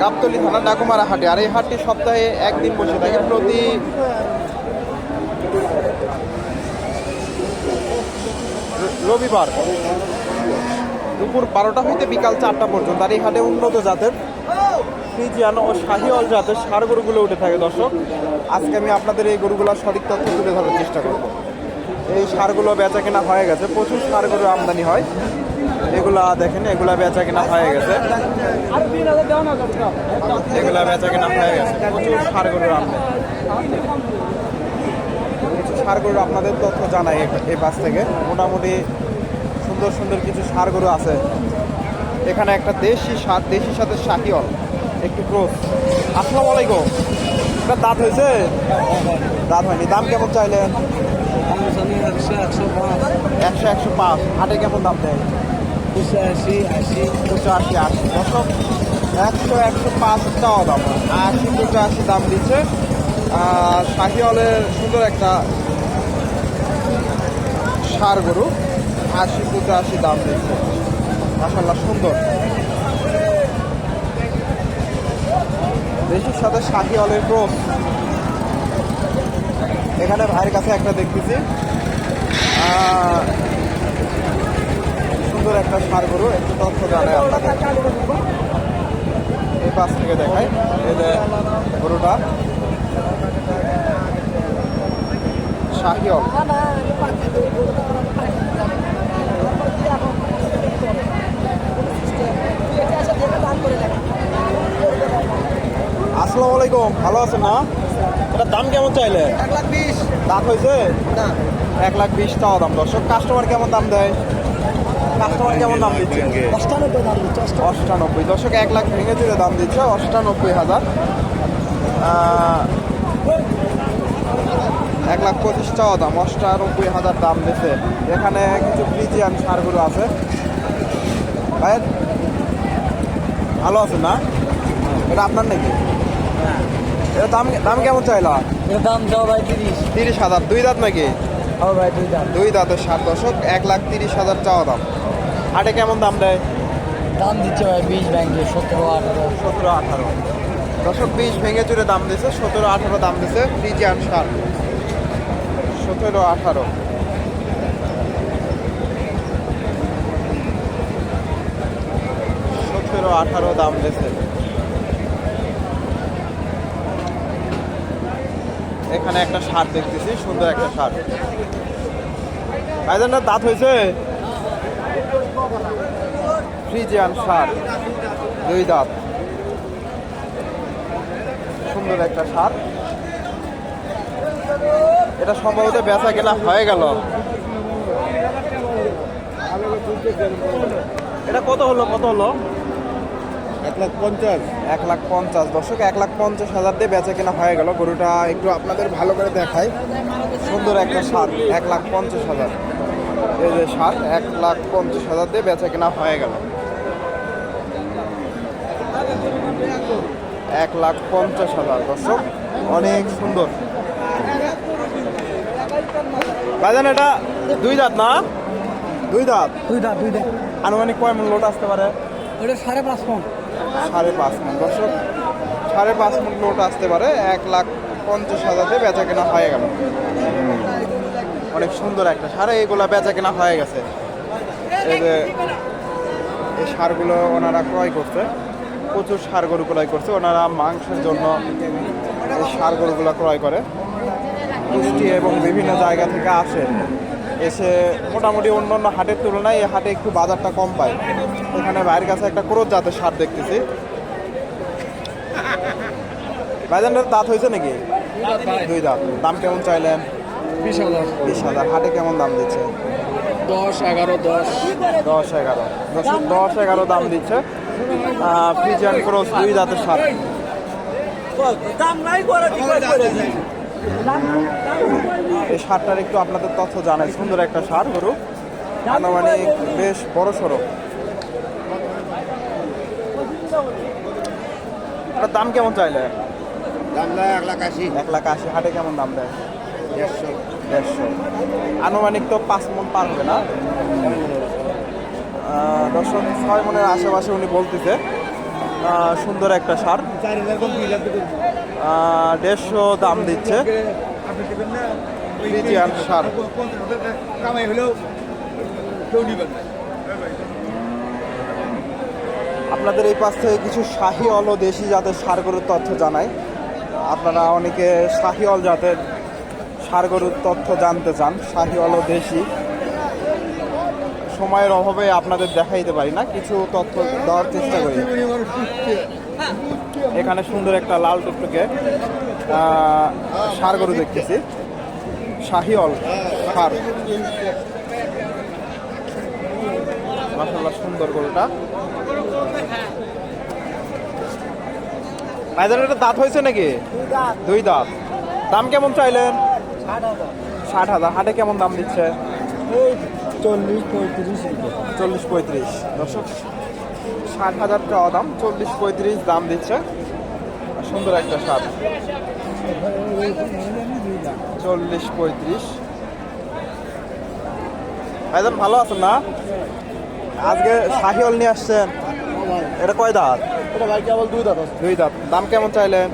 গাবতলি থানা ডাকুমারা হাটে। আর এই হাটটি সপ্তাহে একদিন বসে থাকে প্রতি রবিবার দুপুর বারোটা হইতে বিকাল চারটা পর্যন্ত। আর এই হাটে উন্নত জাতের ফ্রিজিয়ান ও শাহিওয়াল জাতের সার গরুগুলো উঠে থাকে, দর্শক। আজকে আমি আপনাদের এই গরুগুলোর সঠিক তথ্য তুলে ধরার চেষ্টা করব। এই সারগুলো বেচা কেনা হয়ে গেছে, প্রচুর সার গরু আমদানি হয়। এগুলা দেখেন এগুলা বেচা কেনা হয়ে গেছে। এগুলা বেচা কেনা হয়ে গেছে। প্রচুর সার গরুর কিছু সার আপনাদের তথ্য জানাই এই পাশ থেকে। মোটামুটি সুন্দর সুন্দর কিছু সার গরু আছে। এখানে একটা দেশি সার দেশির সাথে শাহিওল একটু ক্রোস। আসসালামু আলাইকুম। এটা দাঁত হয়েছে? দাঁত হয়নি। দাম কেমন চাইলেন? একশো একশো পাঁচ। হাটে কেমন দাম দেয়? পঁচাশি আশি পঁচাশি আশি দশক। একশো একশো পাঁচ টাকা দাম। আশি পঁচাশি দাম দিচ্ছে আর শাহিওয়ালের সুন্দর একটা সার গরু। আশি পঁচাশি দাম দিচ্ছে। মাসাল্লাহ সুন্দর। দেশের সাথে শাহিওয়ালের ক্রোস। এখানে ভাইয়ের কাছে একটা দেখতেছি। সুন্দর একটা সার গরু একটু তথ্য জানাই আপনাদের। এই পাশ থেকে দেখাই এই যে গরুটা। শাহিয়ল আসসালামু আলাইকুম ভালো আছেন না? এটার দাম কেমন চাইলে? এক লাখ বিশ দাম হয়েছে? না। এক লাখ বিশ টাকা দাম দর্শক কাস্টমার কেমন দাম দেয়? কাস্টমার কেমন দাম দিচ্ছে? অষ্টানব্বই দাম দিচ্ছে অষ্টানব্বই। দশক এক লাখ ভেঙে চুরে দাম দিচ্ছে অষ্টানব্বই হাজার। এক লাখ পঁচিশ টাকা দাম অষ্টানব্বই হাজার দাম দিচ্ছে। এখানে কিছু ফ্রিজিয়ান সারগুলো আছে। ভাই ভালো আছে না? এটা আপনার নাকি? এটা দাম দাম কেমন চাইলা? এর দাম যাও ভাই তিরিশ। তিরিশ হাজার। দুই দাঁত নাকি? ভাই দুই দাম দুই দাঁতের সাত দশক এক লাখ তিরিশ হাজার চাওয়া দাম। হাটে কেমন দাম দেয়? দাম দিচ্ছে ভাই বিশ ব্যাংকে সতেরো আঠারো। সতেরো আঠারো। দশক বিশ ভেঙে চুরে দাম দিছে সতেরো আঠারো দাম দিছে ফ্রিজিয়ান সার সতেরো আঠারো। সতেরো আঠারো দাম দিছে। এখানে একটা সার দেখতেছি সুন্দর একটা সার ভাইজানের দাঁত হয়েছে? ফ্রিজিয়ান সার দুই দাঁত। সুন্দর একটা সার। এটা সম্ভবত বেচা কেনা হয়ে গেল। এটা কত হলো কত হলো? এক লাখ পঞ্চাশ। এক লাখ পঞ্চাশ। দর্শক এক লাখ পঞ্চাশ হাজার দিয়ে বেচা কেনা হয়ে গেল। গরুটা একটু আপনাদের ভালো করে দেখায় সুন্দর একটা সার এক লাখ পঞ্চাশ হাজার। এই যে সার এক লাখ পঞ্চাশ হাজার দিয়ে বেচা কেনা হয়ে গেল। এক লাখ পঞ্চাশ হাজার দর্শক অনেক সুন্দর। বাজান এটা দুই দাঁত না? দুই দাঁত? দুই দাম দুই দাম আনুমানিক কয় মূল লোট আসতে পারে? ওটা সাড়ে পাঁচ পন সাড়ে পাঁচ মন দর্শক সাড়ে পাঁচ মন লোট আসতে পারে এক লাখ পঞ্চাশ হাজারে বেচা কেনা হয়ে গেল। অনেক সুন্দর একটা সারে, এগুলো বেচা কেনা হয়ে গেছে। এই যে এই সারগুলো ওনারা ক্রয় করছে, প্রচুর সার গরু ক্রয় করছে, ওনারা মাংসের জন্য এই সার গরুগুলো ক্রয় করে। কুষ্টি এবং বিভিন্ন জায়গা থেকে আসে, এসে মোটামুটি অন্য অন্য হাটের তুলনায় এই হাটে একটু বাজারটা কম পায়। এখানে বাইরের কাছে একটা ক্রোধ জাতের সার দেখতেছি। ভাইজানের দাঁত হয়েছে নাকি? দুই দাঁত। দাম কেমন চাইলেন? বিশ হাজার। বিশ হাজার। হাটে কেমন দাম দিচ্ছে? দশ এগারো দশ। দশ এগারো। দশ দশ এগারো দাম দিচ্ছে। ফিজিয়ান ক্রস দুই দাঁতের সার। এই সারটার একটু আপনাদের তথ্য জানাই। সুন্দর একটা সার গরু। আনুমানিক বেশ বড় সড়ো। দাম কেমন চাইলে? দাম দেয় এক লাখ আশি। এক লাখ আশি। হাটে কেমন দাম দেয়? দেড়শো দেড়শো। আনুমানিক তো পাঁচ মন পার হবে না। দর্শক ছয় মনের আশেপাশে উনি বলতেছে সুন্দর একটা সার। দেড়শো দাম দিচ্ছে। সার। আপনাদের এই পাশ থেকে কিছু শাহি অল দেশি জাতের সার গরুর তথ্য জানাই। আপনারা অনেকে শাহি অল জাতের সার গরুর তথ্য জানতে চান শাহি অল দেশি। সময়ের অভাবে আপনাদের দেখাইতে পারি না কিছু তথ্য দেওয়ার চেষ্টা করি। এখানে সুন্দর একটা লাল টুকটুকে সার গরু দেখতেছি। শাহিওল সার। মাসাল্লাহ সুন্দর গরুটা। ভাইজান এটা দাঁত হয়েছে নাকি? দুই দাঁত। দাম কেমন চাইলেন? ষাট হাজার। হাটে কেমন দাম দিচ্ছে? চল্লিশ পঁয়ত্রিশ চল্লিশ পঁয়ত্রিশ। দর্শক ষাট হাজার টাকা দাম চল্লিশ পঁয়ত্রিশ দাম দিচ্ছে। সুন্দর একটা সার চল্লিশ পঁয়ত্রিশ। ভাইজান ভালো আছেন না? আজকে শাহিওল নিয়ে আসছেন। এটা কয় দাঁত? এটা ভাই কেবল দুই দাঁত দুই দাঁত। দাম কেমন চাইলেন?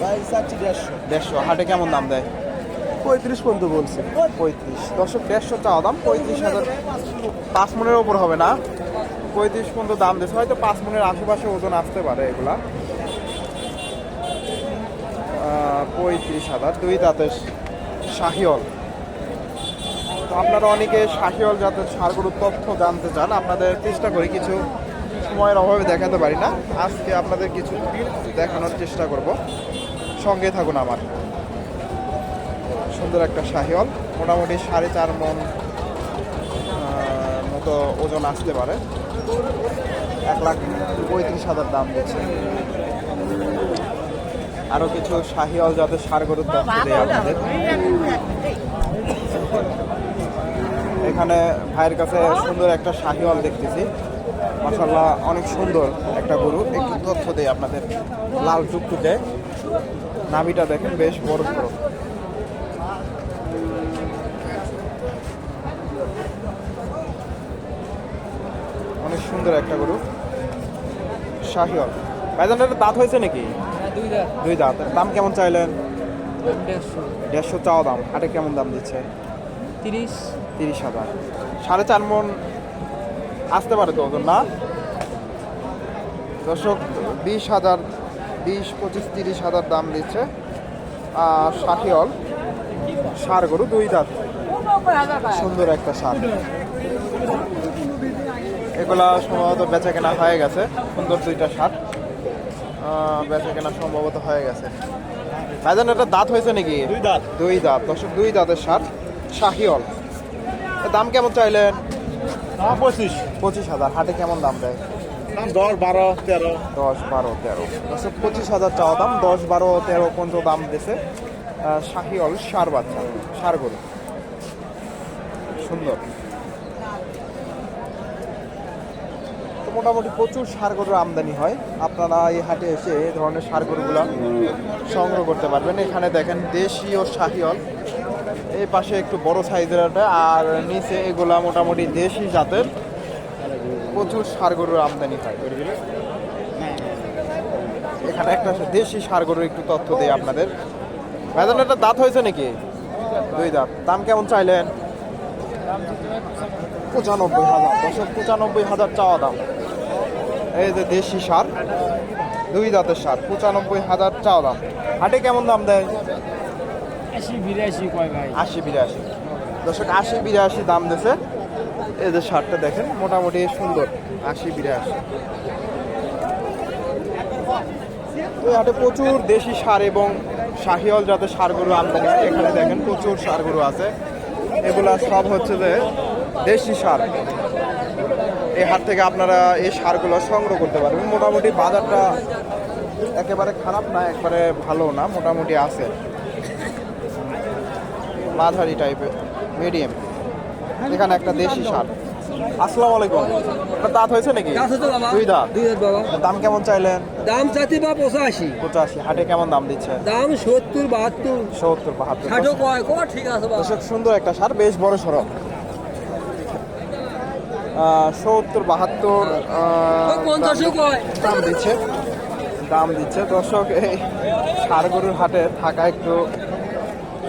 ভাই চাচ্ছি দেড়শো। দেড়শো। হাটে কেমন দাম দেয়? পঁয়ত্রিশ পর্যন্ত বলছে। পঁয়ত্রিশ। দর্শক, দেড়শো চাওয়া দাম, পঁয়ত্রিশ হাজার। পাঁচ মনের ওপর হবে না। পঁয়ত্রিশ পর্যন্ত দাম দিচ্ছে। হয়তো পাঁচ মনের আশেপাশে ওজন আসতে পারে এগুলা। পঁয়ত্রিশ হাজার। দুই দাঁতের শাহিওল আপনারা অনেকে শাহিওল জাতের সারগুলোর তথ্য জানতে চান, আপনাদের চেষ্টা করি কিছু সময়ের অভাবে দেখাতে পারি না। আজকে আপনাদের কিছু দেখানোর চেষ্টা করব। সঙ্গে থাকুন আমার। সুন্দর একটা শাহিওল মোটামুটি সাড়ে চার মন মতো ওজন আসতে পারে। এক লাখ পঁয়ত্রিশ হাজার দাম দিচ্ছে। আরও কিছু শাহিওল যাতে সার গরুর দেয় এখানে ভাইয়ের কাছে সুন্দর একটা শাহিওয়াল দেখতেছি। মাসাল্লাহ অনেক সুন্দর একটা গরু। একটু তথ্য দেয় আপনাদের। লাল টুকটুকে। নাভিটা দেখেন, বেশ বড় বড় অনেক সুন্দর একটা গরু। শাহিওয়াল। ভাইজান এটা দাঁত হয়েছে নাকি? দুই দাঁত। দাম কেমন চাইলেন? দেড়শো। চাওয়া দাম। হাটে কেমন দাম দিচ্ছে? তিরিশ। তিরিশ হাজার। সাড়ে চার মন আসতে পারে তো ওজন না? দর্শক বিশ হাজার বিশ পঁচিশ তিরিশ হাজার দাম দিচ্ছে। আর শাহিওল সার গরু দুই দাঁত। সুন্দর একটা সার এগুলা সম্ভবত বেচা কেনা হয়ে গেছে। সুন্দর দুইটা আহ, বেচা কেনা সম্ভবত হয়ে গেছে। ভাইজান এটা দাঁত হয়েছে নাকি? দুই দাঁত। দুই দাঁত। দর্শক দুই দাঁতের সার শাহিওল। দাম কেমন চাইলেন? পঁচিশ। পঁচিশ হাজার। হাটে কেমন দাম দেয়? দশ বারো তেরো। দশ বারো তেরো। দর্শক পঁচিশ হাজার চাওয়া দাম। দশ বারো তেরো পর্যন্ত দাম আহ, শাহিওল সার বাচ্চা সার গরু। সুন্দর। মোটামুটি প্রচুর সার গরুর আমদানি হয়। আপনারা এই হাটে এসে এই ধরনের সার গরুগুলো সংগ্রহ করতে পারবেন। এখানে দেখেন দেশি ও শাহিওল এই পাশে একটু বড় সাইজের আর নিচে এগুলা মোটামুটি দেশি জাতের প্রচুর সার গরুর আমদানি হয়। এখানে একটা দেশি সার গরুর একটু তথ্য দিই আপনাদের। ভাইজান একটা দাঁত হয়েছে নাকি? দুই দাঁত। দাম কেমন চাইলেন? পঁচানব্বই হাজার দশক পঁচানব্বই হাজার চাওয়া দাম। এই যে দেশি সার দুই দাঁতের সার পঁচানব্বই হাজার চাওয়া দাম। হাটে কেমন দাম দেয়? আশি বিরাশি কয় ভাই? আশি বিরাশি। দর্শক আশি বিরাশি দাম দিছে এই যে শার্টটা দেখেন মোটামুটি সুন্দর আশি বিরাশি। এই হাটে প্রচুর দেশি সার এবং শাহিওল জাতের সারগুলো আমদানি এখানে দেখেন প্রচুর সারগুলো আছে। এগুলা সব হচ্ছে যে দেশি সার। এই হাট থেকে আপনারা এই সারগুলো সংগ্রহ করতে পারবেন। মোটামুটি বাজারটা একেবারে খারাপ না একবারে ভালো না মোটামুটি আছে। মাঝারি টাইপের মিডিয়াম এখানে একটা দেশি সার। আসসালামু আলাইকুম। আপনার দাঁত হয়েছে নাকি? দুই দাঁত। দুই দাঁত বাবা। দাম কেমন চাইলেন? দাম চাচ্ছি বা পঁচাশি। পঁচাশি। হাটে কেমন দাম দিচ্ছে? দাম সত্তর বাহাত্তর। সত্তর বাহাত্তর। ঠিক আছে সুন্দর একটা সার বেশ বড় সড়ো সত্তর বাহাত্তর দাম দিচ্ছে। দাম দিচ্ছে। দর্শক এই সার গরুর হাটে থাকা একটু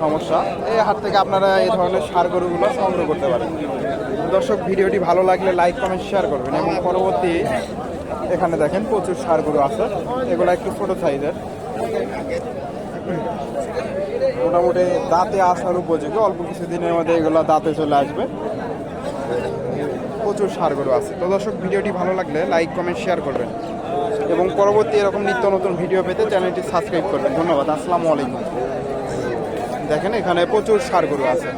সমস্যা। এই হাট থেকে আপনারা এই ধরনের সার গরুগুলো সংগ্রহ করতে পারেন। দর্শক ভিডিওটি ভালো লাগলে লাইক কমেন্ট শেয়ার করবেন এবং পরবর্তী এখানে দেখেন প্রচুর সার গরু আছে। এগুলো একটু ছোটো সাইজের। মোটামুটি দাঁতে আসার উপযোগী। অল্প কিছুদিনের মধ্যে এগুলো দাঁতে চলে আসবে। প্রচুর সার গরু আছে। তো দর্শক, ভিডিওটি ভালো লাগলে লাইক কমেন্ট শেয়ার করবেন। এবং পরবর্তী এরকম নিত্য নতুন ভিডিও পেতে চ্যানেলটি সাবস্ক্রাইব করবেন। ধন্যবাদ। আসসালামু আলাইকুম। দেখেন এখানে প্রচুর সার গরু আছে।